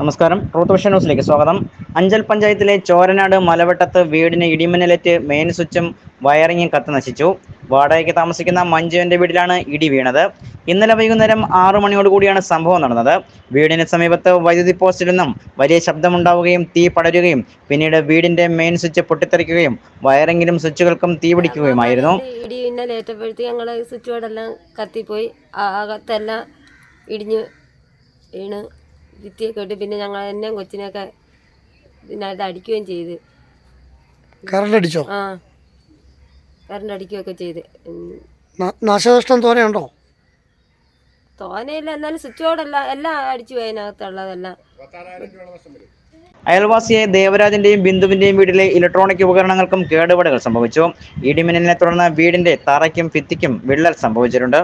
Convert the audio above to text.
നമസ്കാരം. Truth vision ന്യൂസിലേക്ക് സ്വാഗതം. അഞ്ചൽ പഞ്ചായത്തിലെ ചോരനാട് മലവട്ടത്ത് വീടിന് ഇടിമിന്നലേറ്റ് മെയിൻ സ്വിച്ചും വയറിങ്ങും കത്ത് നശിച്ചു. വാടകയ്ക്ക് താമസിക്കുന്ന മഞ്ജുവിന്റെ വീട്ടിലാണ് ഇടി വീണത്. ഇന്നലെ വൈകുന്നേരം ആറു മണിയോടുകൂടിയാണ് സംഭവം നടന്നത്. വീടിന് സമീപത്ത് വൈദ്യുതി പോസ്റ്റിൽ നിന്നും വലിയ ശബ്ദമുണ്ടാവുകയും തീ പടരുകയും പിന്നീട് വീടിന്റെ മെയിൻ സ്വിച്ച് പൊട്ടിത്തെറിക്കുകയും വയറിങ്ങിലും സ്വിച്ചുകൾക്കും തീ പിടിക്കുകയുമായിരുന്നു. ഇടി ഇന്നലേറ്റപ്പോഴത്തേക്ക് ഞങ്ങളെ സ്വിച്ച് കത്തിപ്പോയി. ആകത്തെല്ലാം ഇടിഞ്ഞ് വീണ് ഭിത്തിയൊക്കെ ഇട്ട് പിന്നെ ഞങ്ങൾ എന്നെയും കൊച്ചിനെയൊക്കെ ഇതിനകത്ത് അടിക്കുകയും ചെയ്ത്. കറണ്ട് അടിച്ചോ? ആ കറണ്ട് അടിക്കുകയൊക്കെ ചെയ്ത്. നാശനഷ്ടം തോനെയുണ്ടോ? തോനയില്ല. എന്നാലും സ്വിച്ച് ബോർഡെല്ലാം എല്ലാം അടിച്ചു പോയി അതിനകത്തുള്ളതെല്ലാം. അയൽവാസിയെ ദേവരാജന്റെയും ബിന്ദുവിന്റെയും വീട്ടിലെ ഇലക്ട്രോണിക് ഉപകരണങ്ങൾക്കും കേടുപാടുകൾ സംഭവിച്ചു. ഇടിമിന്നലിനെ തുടർന്ന് വീടിന്റെ തറയ്ക്കും ഭിത്തിക്കും വിള്ളൽ സംഭവിച്ചിട്ടുണ്ട്.